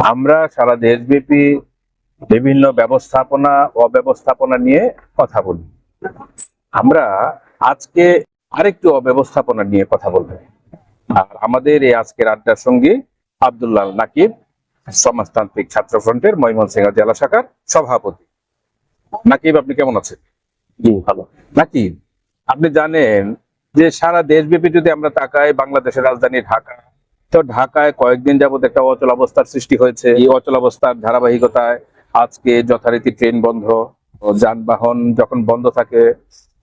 আমরা সারা দেশব্যাপী বিভিন্ন ব্যবস্থাপনা অব্যবস্থাপনা নিয়ে কথা বলি। আমরা আজকে আরেকটু অব্যবস্থাপনা নিয়ে কথা বলব। আর আমাদের এই আজকের আড্ডার সঙ্গী আব্দুল্লাহ নাকিব সমাজতান্ত্রিক ছাত্র ফ্রন্টের ময়মনসিংহ জেলা শাখার সভাপতি। নাকিব আপনি কেমন আছেন? জি ভালো। নাকিব আপনি জানেন যে সারা দেশব্যাপী যদি আমরা তাকাই বাংলাদেশের রাজধানী ঢাকা তো ঢাকায় কয়েকদিন যাবত একটা অচল অবস্থার সৃষ্টি হয়েছে। এই অচল অবস্থার ধারাবাহিকতায় আজকে যথারীতি ট্রেন বন্ধ, যানবাহন যখন বন্ধ থাকে,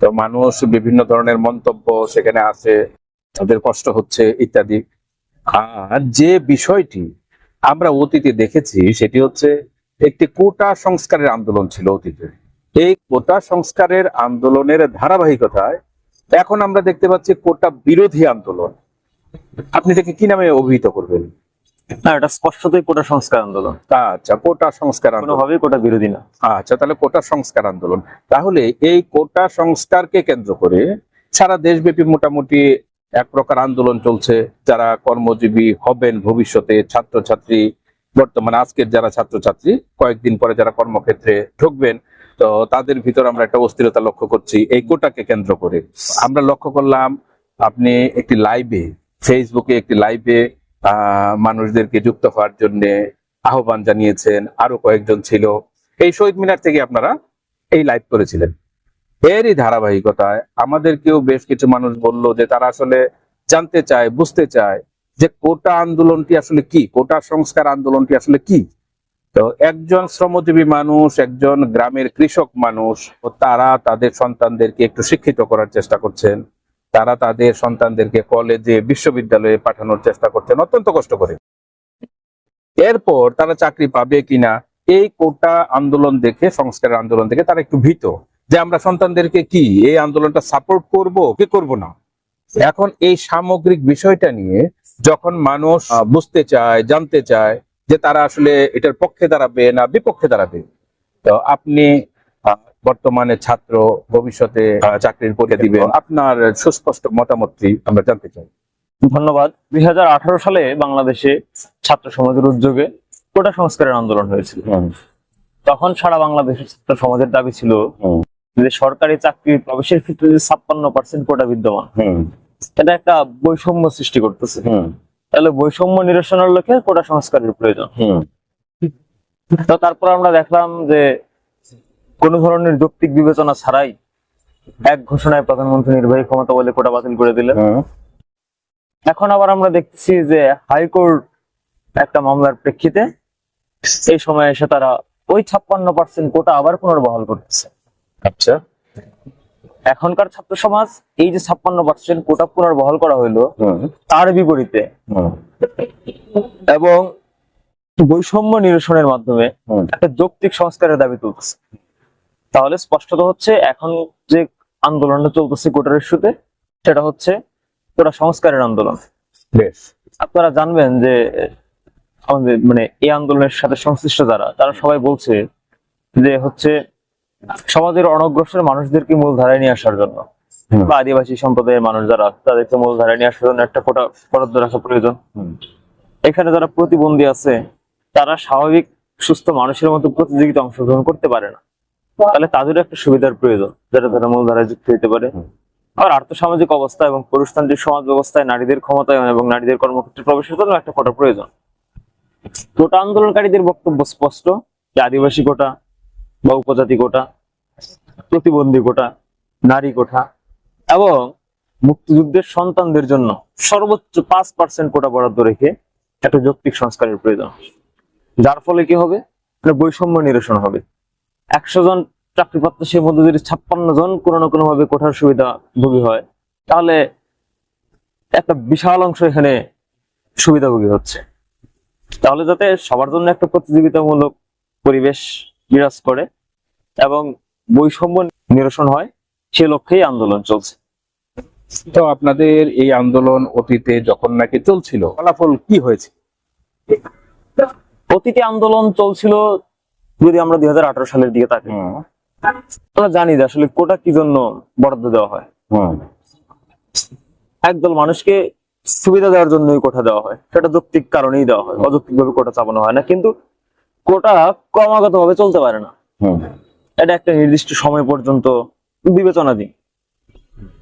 তো মানুষ বিভিন্ন ধরনের মন্তব্য সেখানে আসে, তাদের কষ্ট হচ্ছে ইত্যাদি। আর যে বিষয়টি আমরা অতীতে দেখেছি, সেটি হচ্ছে একটি কোটা সংস্কারের আন্দোলন ছিল অতীতে। এই কোটা সংস্কারের আন্দোলনের ধারাবাহিকতায় এখন আমরা দেখতে পাচ্ছি কোটা বিরোধী আন্দোলন। আপনি এটাকে কি নামে অভিহিত করবেন? না এটা স্পষ্টতই কোটা সংস্কার আন্দোলন। আচ্ছা কোটা সংস্কার কোনোভাবেই কোটা বিরোধী না। আচ্ছা তাহলে কোটা সংস্কার আন্দোলন। তাহলে এই কোটা সংস্কারকে কেন্দ্র করে সারা দেশব্যাপী মোটামুটি এক প্রকার আন্দোলন চলছে। যারা কর্মজীবী হবেন ভবিষ্যতে ছাত্রছাত্রী বর্তমানে আজকের যারা ছাত্রছাত্রী কয়েকদিন পরে যারা কর্মক্ষেত্রে ঢুকবেন তো তাদের ভিতর আমরা একটা অস্থিরতা লক্ষ্য করছি। এই কোটাকে কেন্দ্র করে। আমরা লক্ষ্য করলাম আপনি একটি লাইভে ফেসবুকে একটি লাইভে মানুষদেরকে যুক্ত হওয়ার জন্য আহ্বান জানিয়েছেন, আরও কয়েকজন ছিল। এই শহীদ মিনার থেকে আপনারা এই লাইভ করেছিলেন। এরই ধারাবাহিকতায় আমাদেরকেও বেশ কিছু মানুষ বলল যে তারা আসলে জানতে চায়, বুঝতে চায় যে কোটা আন্দোলনটি আসলে কি, কোটা সংস্কার আন্দোলনটি আসলে কি। তো একজন শ্রমজীবী মানুষ, একজন গ্রামের কৃষক মানুষ তারা তাদের সন্তানদেরকে একটু শিক্ষিত করার চেষ্টা করছেন। তারা তাদের সন্তানদেরকে কলেজে বিশ্ববিদ্যালয়ে পাঠানোর চেষ্টা করছেন। অত্যন্ত কষ্ট করে এরপর তারা চাকরি পাবে কিনা, এই কোটা আন্দোলন দেখে, সংস্কার আন্দোলন দেখে তারা একটু ভীত। যে আমরা সন্তানদেরকে কি, এই আন্দোলনটা সাপোর্ট করব, কি করব না? এখন এই সামগ্রিক বিষয়টা নিয়ে যখন মানুষ বুঝতে চায়, জানতে চায় যে তারা আসলে এটার পক্ষে দাঁড়াবে না বিপক্ষে দাঁড়াবে, তো আপনি বর্তমানে ছাত্র ভবিষ্যতে আহ, চাকরির পরীক্ষা দিবেন। আপনার সুস্পষ্ট মতামতটি আমরা জানতে চাই। ধন্যবাদ। দুই হাজার আঠারো সালে বাংলাদেশে ছাত্র সমাজের উদ্যোগে কোটা সংস্কারের আন্দোলন হয়েছিল। তখন সারা বাংলাদেশের ছাত্র সমাজের দাবি ছিল যে সরকারি চাকরির প্রবেশের ক্ষেত্রে যে ছাপ্পান্ন পার্সেন্ট কোটা বিদ্যমান হুম। এটা একটা বৈষম্য সৃষ্টি করতেছে। তাহলে বৈষম্য নিরসনের লক্ষ্যে কোটা সংস্কারের প্রয়োজন। হুম। তো তারপর আমরা দেখলাম যে কোন ধরনের যৌক্তিক বিবেচনা ছাড়াই এক ঘোষণায় প্রধানমন্ত্রী নির্বাহী ক্ষমতা বলে কোটা বাতিল করে দিলেন। এখন আবার আমরা দেখছি যে হাইকোর্ট একটা মামলার প্রেক্ষিতে এই সময় এসে তারা ওই ছাপ্পান্ন পার্সেন্ট কোটা আবার পুনর্বহাল করতেছে। আচ্ছা। এখনকার ছাত্র সমাজ এই যে ছাপ্পান্ন পার্সেন্ট কোটা পুনর্বহাল করা হইল তার বিপরীতে এবং বৈষম্য নিরসনের মাধ্যমে একটা যৌক্তিক সংস্কারের দাবি তুলতেছে। তাহলে স্পষ্টত হচ্ছে এখন যে আন্দোলনটা চলতেছে কোটার ইস্যুতে সেটা হচ্ছে কোটা সংস্কারের আন্দোলন। বেশ। আপনারা জানবেন যে আমাদের মানে এই আন্দোলনের সাথে সংশ্লিষ্ট যারা তারা সবাই বলছে যে হচ্ছে সমাজের অনগ্রসর মানুষদেরকে মূল ধারায় নিয়ে আসার জন্য। বা আদিবাসী সম্প্রদায়ের মানুষ যারা তাদেরকে মূল ধারায় নিয়ে আসার জন্য একটা কোটা বরাদ্দ রাখা প্রয়োজন। এখানে যারা প্রতিবন্ধী আছে তারা স্বাভাবিক সুস্থ মানুষের মতো প্রতিযোগিতা অংশগ্রহণ করতে পারে না। তাহলে তাদেরও একটা সুবিধার প্রয়োজন যেটা তারা মূল ধারায় যুক্ত হতে পারে। আর আর্থসামাজিক অবস্থা এবং পুরুষতান্ত্রিক সমাজ ব্যবস্থায় নারীদের ক্ষমতায়ন এবং নারীদের কর্মক্ষেত্রে প্রবেশের জন্য একটা কোটা প্রয়োজন। কোটা আন্দোলনকারীদের বক্তব্য স্পষ্ট যে আদিবাসী কোটা বা উপজাতি কোটা প্রতিবন্ধী কোটা নারী কোটা এবং মুক্তিযুদ্ধের সন্তানদের জন্য সর্বোচ্চ পাঁচ পার্সেন্ট কোটা বরাদ্দ রেখে একটা যৌক্তিক সংস্কারের প্রয়োজন। যার ফলে কি হবে? বৈষম্য নিরসন হবে। একশো জন চাকরি প্রত্যাশীর মধ্যে যদি ছাপ্পান্ন জন কোনো না কোনো ভাবে কোঠার সুবিধা ভোগী হয়। তাহলে একটা বিশাল অংশ এখানে সুবিধাভোগী হচ্ছে। তাহলে যাতে সবার জন্য একটা প্রতিযোগিতামূলক পরিবেশ বিরাজ করে এবং বৈষম্য নিরসন হয় সে লক্ষ্যেই আন্দোলন চলছে। তো আপনাদের এই আন্দোলন অতীতে যখন নাকি চলছিল ফলাফল কি হয়েছে? অতীতে আন্দোলন চলছিল যদি আমরা দুই হাজার আঠেরো সালের দিকে তাকাই আমরা জানি যে আসলে কোটা কি জন্য বরাদ্দ দেওয়া হয়। একদল মানুষকে সুবিধা দেওয়ার জন্যই কোটা দেওয়া হয়। সেটা যৌক্তিক কারণেই দেওয়া হয় অযৌক্তিক ভাবে কোটা চাপানো হয় না। কিন্তু কোটা ক্রমাগত ভাবে চলতে পারে না। এটা একটা নির্দিষ্ট সময় পর্যন্ত বিবেচনাধীন।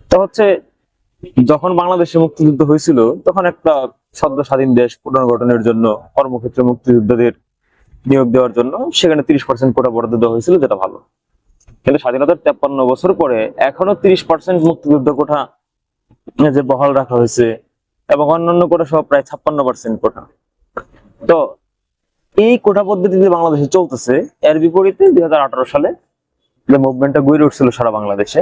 তা হচ্ছে যখন বাংলাদেশে মুক্তিযুদ্ধ হয়েছিল তখন একটা সদ্য স্বাধীন দেশ পুনর্গঠনের জন্য কর্মক্ষেত্রে মুক্তিযোদ্ধাদের নিয়োগ দেওয়ার জন্য সেখানে তিরিশ পার্সেন্ট কোটা বরাদ্দ দেওয়া হয়েছিল, যেটা ভালো। কিন্তু স্বাধীনতার তেপ্পান্ন বছর পরে এখনও তিরিশ পার্সেন্ট মুক্তিযুদ্ধ কোটা যে বহাল রাখা হয়েছে এবং অন্যান্য কোটা সহ প্রায় ছাপ্পান্ন পার্সেন্ট কোটা তো এই কোটা পদ্ধতিতে বাংলাদেশে চলতেছে, এর বিপরীতে দুই হাজার আঠারো সালে যে মুভমেন্টটা গড়ে উঠছিল সারা বাংলাদেশে,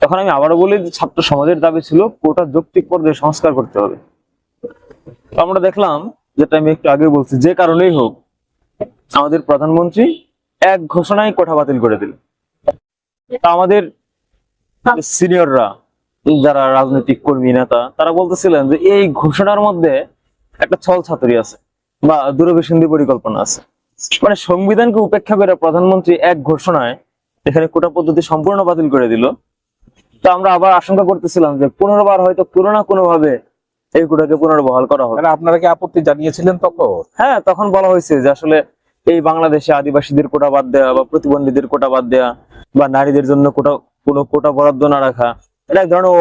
তখন আমি আবারও বলি যে ছাত্র সমাজের দাবি ছিল কোটা যৌক্তিক পর্যায়ে সংস্কার করতে হবে। আমরা দেখলাম, যেটা আমি একটু আগে বলছি, যে কারণেই হোক আমাদের প্রধানমন্ত্রী এক ঘোষণায় কোঠা বাতিল করে দিল। আমাদের সিনিয়ররা যারা রাজনৈতিক কর্মী নেতা তারা বলতেছিলেন যে এই ঘোষণার মধ্যে একটা ছল ছাত্রী আছে বা দূরভিসন্ধি পরিকল্পনা আছে। মানে সংবিধানকে উপেক্ষা করে প্রধানমন্ত্রী এক ঘোষণায় এখানে কোটা পদ্ধতি সম্পূর্ণ বাতিল করে দিল। তো আমরা আবার আশঙ্কা করতেছিলাম যে পুনর্বার হয়তো কোনো না কোনো ভাবে এই কোটাকে পুনর্বহাল করা হবে মানে আপনারা কি আপত্তি জানিয়েছিলেন তখন? হ্যাঁ তখন বলা হয়েছে যে আসলে এই বাংলাদেশে আদিবাসীদের কোটা বাদ দেওয়া বা প্রতিবন্ধীদের কোটা বাদ দেওয়া বা নারীদের জন্য কোটা কোনো কোটা বরাদ্দ না রাখা এটা এক ধরনের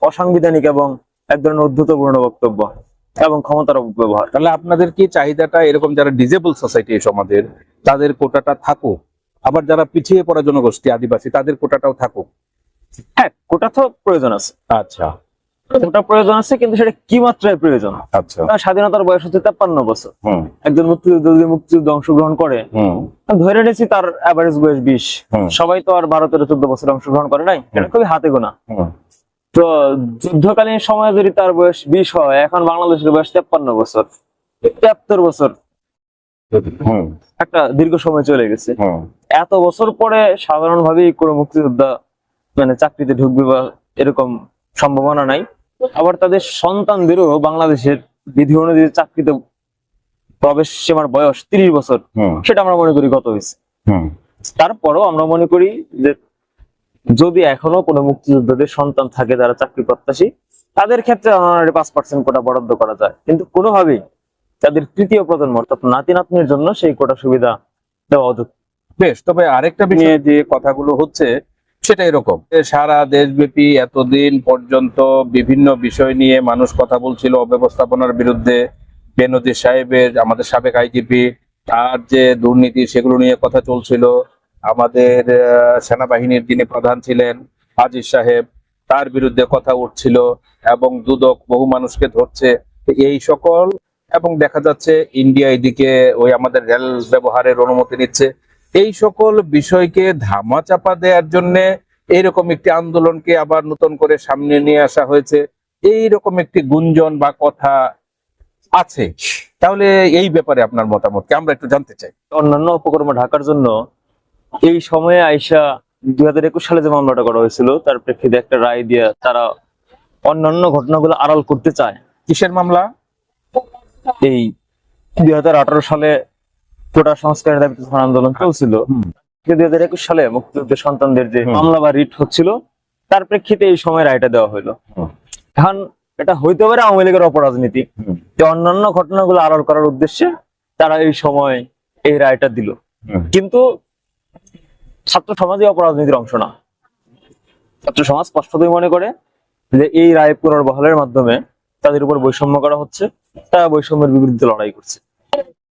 অসাংবিধানিক এবং এক ধরনের উদ্ধতপূর্ণ বক্তব্য এবং ক্ষমতার ব্যবহার তাহলে আপনাদের কি চাহিদাটা এরকম যারা ডিজেবল সোসাইটি সমাজের তাদের কোটাটা থাকুক? আবার যারা পিছিয়ে পড়া জনগোষ্ঠী আদিবাসী তাদের কোটাটাও থাকুক? হ্যাঁ কোটা তো প্রয়োজন আছে। আচ্ছা। কোটা প্রয়োজন আছে কিন্তু সেটা কি মাত্রায় প্রয়োজন? আচ্ছা। স্বাধীনতার বয়স হচ্ছে তেপ্পান্ন বছর। একজন মুক্তিযুদ্ধ যদি মুক্তিযুদ্ধ অংশগ্রহণ করে ধরে নিয়েছি তার অ্যাভারেজ বয়স বিশ। সবাই তো আর বারো তেরো চোদ্দ বছর অংশগ্রহণ করে নাই। খুবই হাতে গোনা। তো যুদ্ধকালীন সময়ে যদি তার বয়স বিশ হয় এখন বাংলাদেশের বয়স তেপ্পান্ন বছর। তেহাত্তর বছর। হুম। একটা দীর্ঘ সময় চলে গেছে। এত বছর পরে সাধারণভাবেই কোনো মুক্তিযোদ্ধা মানে চাকরিতে ঢুকবে বা এরকম সম্ভাবনা নাই। আবার তাদের সন্তানদেরও বাংলাদেশের বিধি অনুযায়ী চাকরিতে প্রবেশ সীমার বয়স তিরিশ বছর সেটা আমরা মনে করি গত হয়েছে। তারপরও আমরা মনে করি যে যদি এখনও কোনো মুক্তিযোদ্ধাদের সন্তান থাকে যারা চাকরি প্রত্যাশী তাদের ক্ষেত্রে অনারারি পাঁচ পার্সেন্ট কোটা বরাদ্দ করা যায়। কিন্তু কোনোভাবেই তাদের তৃতীয় প্রজন্ম অর্থাৎ নাতি নাতনির জন্য সেই কোটা সুবিধা দেওয়া অযৌক্তিক বেশ তবে আরেকটা বিষয়ে যে কথাগুলো হচ্ছে সেটা এরকম। সারা দেশব্যাপী এতদিন পর্যন্ত বিভিন্ন বিষয় নিয়ে মানুষ কথা বলছিল অব্যবস্থাপনার বিরুদ্ধে। বেনজির সাহেবের, আমাদের সাবেক আইজিপি, তার যে দুর্নীতি সেগুলো নিয়ে কথা চলছিল। আমাদের সেনাবাহিনীর যিনি প্রধান ছিলেন আজিজ সাহেব, তার বিরুদ্ধে কথা উঠছিল এবং দুদক বহু মানুষকে ধরছে। এই সকল, এবং দেখা যাচ্ছে ইন্ডিয়া এদিকে ওই আমাদের রেল ব্যবহারের অনুমতি নিচ্ছে। এই সকল বিষয়কে ধামাচাপা দেওয়ার জন্য এইরকম একটি আন্দোলনকে আবার নতুন করে সামনে নিয়ে আসা হয়েছে। এই রকম একটি গুঞ্জন বা কথা আছে। তাহলে এই ব্যাপারে আপনার মতামত কি? আমরা একটু জানতে চাই। অন্যান্য উপকর্ম ঢাকার জন্য এই সময়ে আইসা দুই হাজার একুশ সালে যে মামলাটা করা হয়েছিল তার প্রেক্ষিতে একটা রায় দিয়ে তারা অন্যান্য ঘটনাগুলো আড়াল করতে চায়। কিসের মামলা? এই দুই হাজার আঠারো সালে কোটা সংস্কারের দাবিতে যখন আন্দোলন চলছিল হুম। দুই হাজার একুশ সালে মুক্তিযুদ্ধের সন্তানদের যে মামলা বা রিট হচ্ছিল তার প্রেক্ষিতে এই সময় রায়টা দেওয়া হলো হুম। এখন এটা হইতে পারে আওয়ামী লীগের অপরাজনীতি যে অন্যান্য ঘটনাগুলো আড়াল করার উদ্দেশ্যে তারা এই সময় এই রায়টা দিল। কিন্তু ছাত্র সমাজই অপরাজনীতির অংশ না। ছাত্র সমাজ স্পষ্টতই মনে করে যে এই রায় পুনর্বহালের মাধ্যমে তাদের উপর বৈষম্য করা হচ্ছে তারা বৈষম্যের বিরুদ্ধে লড়াই করছে।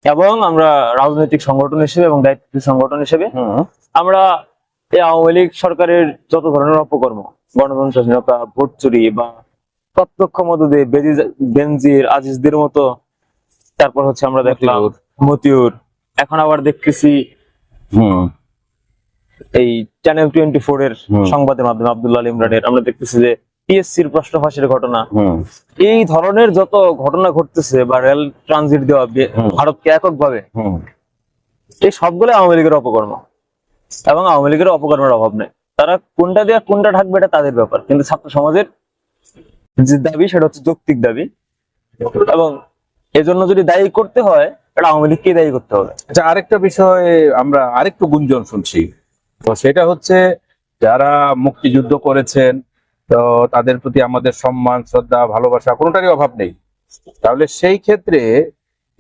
এবং আমরা রাজনৈতিক সংগঠন হিসেবে এবং দায়িত্ব সংগঠন হিসেবে আমরা এই আওয়ামী লীগ সরকারের যত ধরনের অপকর্ম গণতন্ত্রহীনতা ভোট চুরি বা প্রত্যক্ষ মদদে বেজি- বেনজির আজিজদের মতো তারপর হচ্ছে আমরা দেখলাম মতিউর। এখন আবার দেখতেছি এই চ্যানেল টোয়েন্টি ফোর এর সংবাদের মাধ্যমে আবদুল্লাহ ইমরানের। আমরা দেখতেছি যে পিএসসির প্রশ্ন ফাঁসের ঘটনা। এই ধরনের যত ঘটনা ঘটতেছে বা রেল ট্রানজিট দেওয়া ভারতকে এককভাবে এই সবগুলো আওয়ামী লীগের অপকর্ম। এবং আওয়ামী লীগের অপকর্মের অভাব নেই। তারা কোনটা দিয়ে কোনটা ঢাকবে এটা তাদের ব্যাপার। কিন্তু ছাত্র সমাজের যে দাবি সেটা হচ্ছে যৌক্তিক দাবি। এবং এজন্য যদি দায়ী করতে হয় এটা আওয়ামী লীগকে দায়ী করতে হবে। আচ্ছা আরেকটা বিষয় আমরা আরেকটু গুঞ্জন শুনছি। তো সেটা হচ্ছে যারা মুক্তিযুদ্ধ করেছেন তো তাদের প্রতি আমাদের সম্মান শ্রদ্ধা ভালোবাসা কোনোটারই অভাব নেই। তাহলে সেই ক্ষেত্রে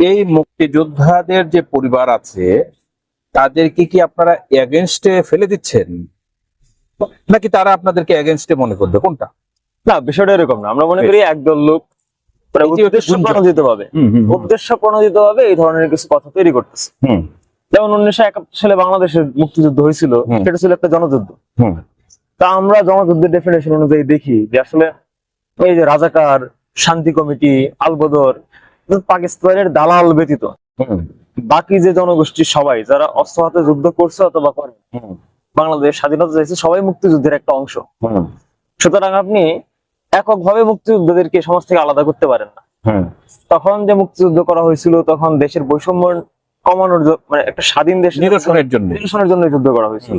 এই মুক্তিযোদ্ধাদের যে পরিবার আছে তাদেরকে কি আপনারা এগেনস্টে ফেলে দিচ্ছেন? নাকি তারা আপনাদেরকে এগেনস্টে মনে করবে? কোনটা? না বিষয়টা এরকম না। আমরা মনে করি একদল লোক এটি হচ্ছে উদ্দেশ্য গুঞ্জন। ভাবে উদ্দেশ্য প্রণোদিত ভাবে এই ধরনের কিছু কথা তৈরি করতেছে। হুম। যেমন উনিশশো একাত্তর সালে বাংলাদেশের মুক্তিযুদ্ধ হয়েছিল সেটা ছিল একটা জনযুদ্ধ। তা আমরা জনযুদ্ধের ডেফিনেশন অনুযায়ী দেখি যে আসলে এই যে রাজাকার শান্তি কমিটি আলবদর পাকিস্তানের দালাল ব্যতীত। বাকি যে জনগোষ্ঠী সবাই যারা অস্ত্র হাতে যুদ্ধ করছে অথবা করে বাংলাদেশ স্বাধীনতা চাইছে সবাই মুক্তিযুদ্ধের একটা অংশ। সুতরাং আপনি এককভাবে মুক্তিযুদ্ধদেরকে সমাজ থেকে আলাদা করতে পারেন না। হুম। তখন যে মুক্তিযুদ্ধ করা হয়েছিল তখন দেশের বৈষম্য কমানোর মানে একটা স্বাধীন দেশ নিরসনের জন্য। নিরসনের জন্য যুদ্ধ করা হয়েছিল।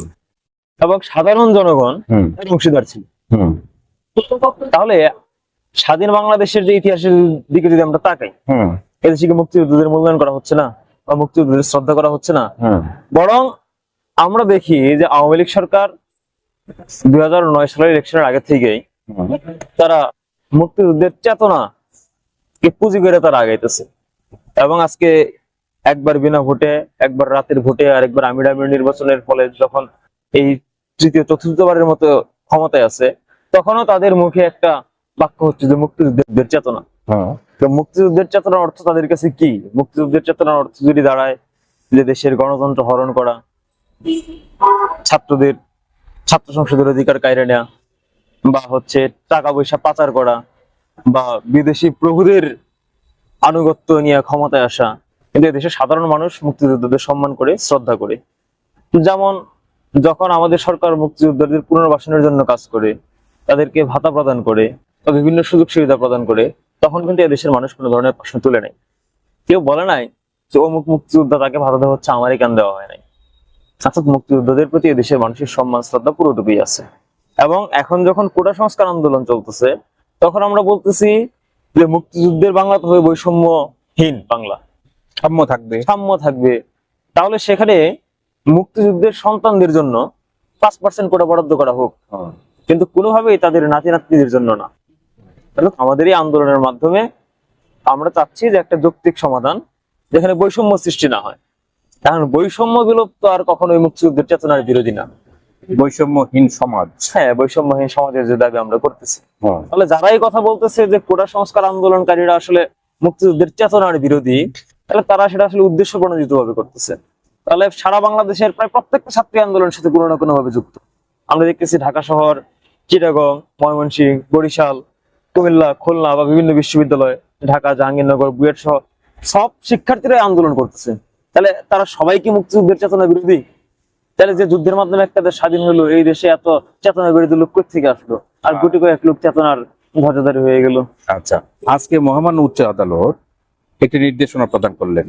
এবং সাধারণ জনগণ এর অংশীদার ছিল। তাহলে স্বাধীন বাংলাদেশের যে ইতিহাসের দিকে যদি আমরা তাকাই এদেশে কি মুক্তিযুদ্ধদের মূল্যায়ন করা হচ্ছে না বা মুক্তিযুদ্ধদের শ্রদ্ধা করা হচ্ছে না? বরং আমরা দেখি যে আওয়ামী লীগ সরকার দুই হাজার নয় সালের ইলেকশনের আগে থেকেই তারা মুক্তিযুদ্ধের চেতনা কে পুঁজি করে তারা আগাইতেছে। এবং আজকে একবার বিনা ভোটে একবার রাতের ভোটে আর একবার আমির আমির নির্বাচনের ফলে যখন এই তৃতীয় চতুর্থবারের মতো ক্ষমতায় আছে তখনও তাদের মুখে একটা বাক্য হচ্ছে যে মুক্তিযুদ্ধের চেতনা। হুম তো মুক্তিযুদ্ধের চেতনার অর্থ তাদের কাছে কি? মুক্তিযুদ্ধের চেতনার অর্থ যদি দাঁড়ায় যে দেশের গণতন্ত্র হরণ করা ছাত্রদের ছাত্র সংসদের অধিকার কায়রে নেওয়া বা হচ্ছে টাকা পয়সা পাচার করা বা বিদেশি প্রভুদের আনুগত্য নিয়ে ক্ষমতায় আসা কিন্তু দেশের সাধারণ মানুষ মুক্তিযোদ্ধাদের সম্মান করে শ্রদ্ধা করে। যেমন যখন আমাদের সরকার মুক্তিযোদ্ধাদের পুনর্বাসনের জন্য কাজ করে তাদেরকে ভাতা প্রদান করে বা বিভিন্ন সুযোগ সুবিধা প্রদান করে তখন কিন্তু এদেশের মানুষ কোনো ধরনের প্রশ্ন তুলে নেয় কেউ বলে নাই যে অমুক মুক্তিযোদ্ধা তাকে ভাতা দেওয়া হচ্ছে আমারই কেন দেওয়া হয় নাই। অর্থাৎ মুক্তিযোদ্ধাদের প্রতি এদেশের মানুষের সম্মান শ্রদ্ধা পুরোটুকুই আছে। এবং এখন যখন কোটা সংস্কার আন্দোলন চলতেছে তখন আমরা বলতেছি যে মুক্তিযুদ্ধের বাংলা তো হবে বৈষম্যহীন বাংলা। সাম্য থাকবে। সাম্য থাকবে। তাহলে সেখানে মুক্তিযুদ্ধের সন্তানদের জন্য পাঁচ পার্সেন্ট কোটা বরাদ্দ করা হোক। কিন্তু কোনোভাবেই তাদের নাতি নাতনিদের জন্য না। আমাদের এই আন্দোলনের মাধ্যমে আমরা চাচ্ছি যে একটা যৌক্তিক সমাধান যেখানে বৈষম্য সৃষ্টি না হয়। কারণ বৈষম্য বিলুপ্ত আর কখনোই মুক্তিযুদ্ধের চেতনার বিরোধী না। বৈষম্যহীন সমাজ। হ্যাঁ বৈষম্যহীন সমাজের যে দাবি আমরা করতেছি। তাহলে যারাই কথা বলতেছে যে কোটা সংস্কার আন্দোলনকারীরা আসলে মুক্তিযুদ্ধের চেতনার বিরোধী তাহলে তারা সেটা আসলে উদ্দেশ্য প্রণোদিত ভাবে করতেছে। তাহলে সারা বাংলাদেশের প্রায় প্রত্যেকটা ছাত্রী আন্দোলনের সাথে কোনো না কোনো ভাবে যুক্ত। আমরা দেখতেছি ঢাকা শহর, চিটাগং, ময়মনসিংহ, বরিশাল, কুমিল্লা, খুলনা বা বিভিন্ন বিশ্ববিদ্যালয়, ঢাকা, জাহাঙ্গীরনগর, বুয়েট সহ সব শিক্ষার্থীরাই আন্দোলন করতেছে। তাহলে তারা সবাই কি মুক্তিযুদ্ধের চেতনা বিরোধী? তাহলে যে যুদ্ধের মাধ্যমে একটা দেশ স্বাধীন হলো, এই দেশে এত চেতনা বিরোধী লোক থেকে আসলো? আর গুটি কয়েক লোক চেতনার ধ্বজাধারী হয়ে গেল। আচ্ছা আজকে মহামান্য উচ্চ আদালত একটি নির্দেশনা প্রদান করলেন।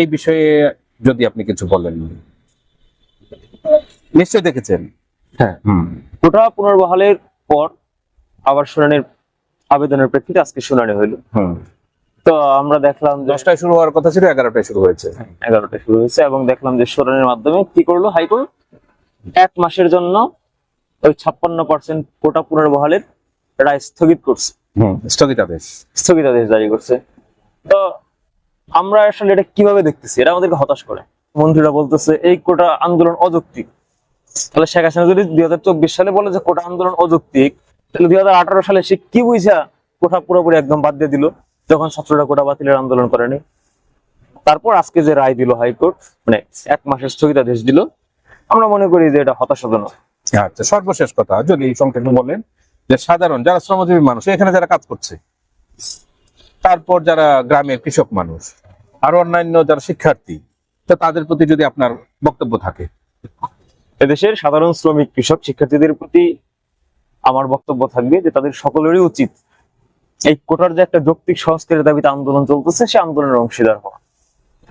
এই বিষয়ে যদি আপনি কিছু বলেন। নিশ্চয় দেখেছেন। হ্যাঁ। কোটা পুনর্বহালের পর আবার শুনানির আবেদনের প্রেক্ষিতে আজকে শুনানি হইল। তো আমরা দেখলাম দশটায় শুরু হওয়ার কথা ছিল এগারোটায় শুরু হয়েছে। এগারোটায় শুরু হয়েছে এবং দেখলাম যে শুনানির মাধ্যমে কি করল হাইকোর্ট? এক মাসের জন্য ওই ছাপ্পান্ন পার্সেন্ট কোটা পুনর্বহালের রায় স্থগিত করছে। স্থগিতাদেশ। স্থগিতাদেশ জারি করছে। তো আমরা আসলে এটা কীভাবে দেখতেছি? এটা আমাদেরকে হতাশ করে। মন্ত্রীরা বলতেছে, এই কোটা আন্দোলন অযৌক্তিক। তাহলে শেখ হাসিনা যদি দুই হাজার চব্বিশ সালে বলে যে কোটা আন্দোলন অযৌক্তিক, তাহলে দুই হাজার আঠারো সালে সে কি বুঝা কোটা পুরোপুরি একদম বাদ দিয়ে দিল, যখন ছাত্ররা কোটা বাতিলের আন্দোলন করেনি? তারপর আজকে যে রায় দিল হাইকোর্ট মানে এক মাসের স্থগিতাদেশ দিল, আমরা মনে করি যে এটা হতাশাজনক। আচ্ছা সর্বশেষ কথা, যদি সংক্ষেপে বলেন যে সাধারণ, যারা শ্রমজীবী মানুষ, এখানে যারা কাজ করছে তারপর যারা গ্রামের কৃষক মানুষ আর অন্যান্য যারা শিক্ষার্থী, তো তাদের প্রতি যদি আপনার বক্তব্য থাকে। এদেশের সাধারণ শ্রমিক, কৃষক শিক্ষার্থীদের প্রতি আমার বক্তব্য থাকবে যে তাদের সকলেরই উচিত এই কোটার যে একটা যৌক্তিক সংস্কারের দাবিতে আন্দোলন চলতেছে, সে আন্দোলনের অংশীদার হওয়া।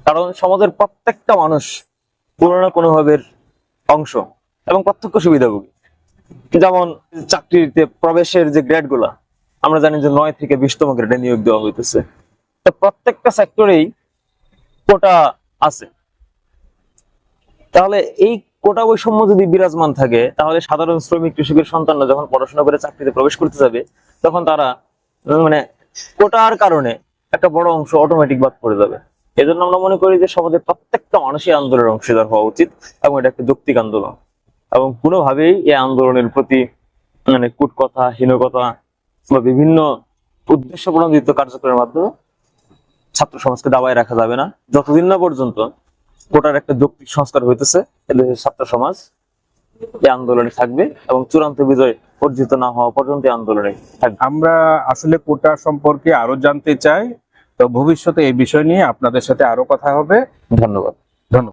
কারণ সমাজের প্রত্যেকটা মানুষ কোনো না কোনো ভাবে অংশ এবং প্রত্যক্ষ সুবিধাভোগী। যেমন চাকরিতে প্রবেশের যে গ্রেডগুলা আমরা জানি যে নয় থেকে বিশতম গ্রেডে নিয়োগ দেওয়া হইতেছে। তো প্রত্যেকটা সেক্টরেই কোটা আছে। তাহলে এই কোটা বৈষম্য যদি বিরাজমান থাকে, তাহলে সাধারণ শ্রমিক, কৃষকের সন্তানরা যখন পড়াশোনা করে চাকরিতে প্রবেশ করতে যাবে, তখন তারা মানে কোটার কারণে একটা বড় অংশ অটোমেটিক বাদ পড়ে যাবে। এজন্য আমরা মনে করি যে সমাজের প্রত্যেকটা মানুষই আন্দোলনের অংশীদার হওয়া উচিত এবং এটা একটা যৌক্তিক আন্দোলন। এবং কোনোভাবেই এই আন্দোলনের প্রতি মানে কুটকথা, হীনকথা বা বিভিন্ন উদ্দেশ্য প্রণোদিত কার্যক্রমের মাধ্যমে ছাত্র সমাজকে দাবায় রাখা যাবে না। যতদিন না পর্যন্ত কোটার একটা যৌক্তিক সংস্কার হইতেছে এদেশের ছাত্র সমাজ এই আন্দোলনে থাকবে এবং চূড়ান্ত বিজয় অর্জিত না হওয়া পর্যন্ত আন্দোলনে থাকবে। আমরা আসলে কোটা সম্পর্কে আরও জানতে চাই তো ভবিষ্যতে এই বিষয় নিয়ে আপনাদের সাথে আরও কথা হবে। ধন্যবাদ।